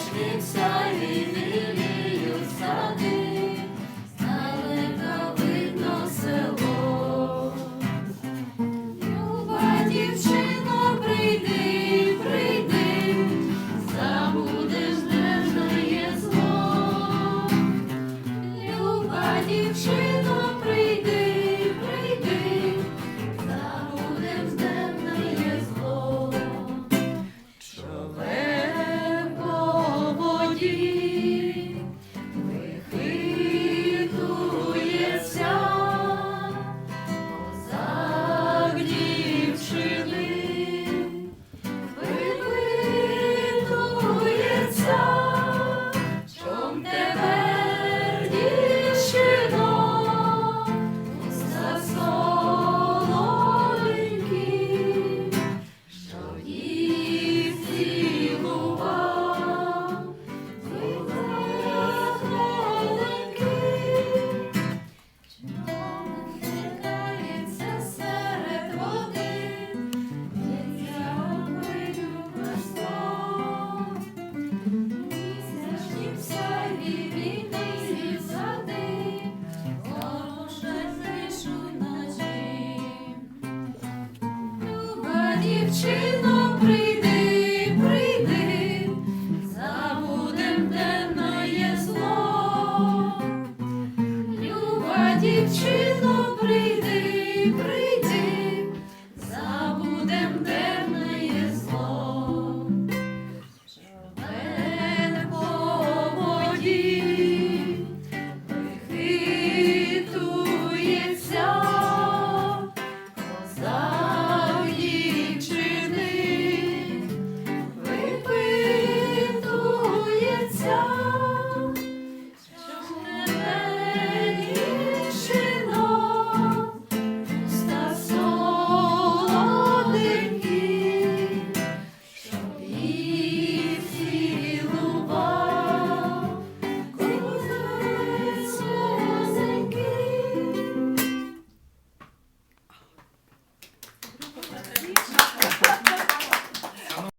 Начнется и мир. дівчино, прийди, прийди, забудем темноє зло, люба дівчина.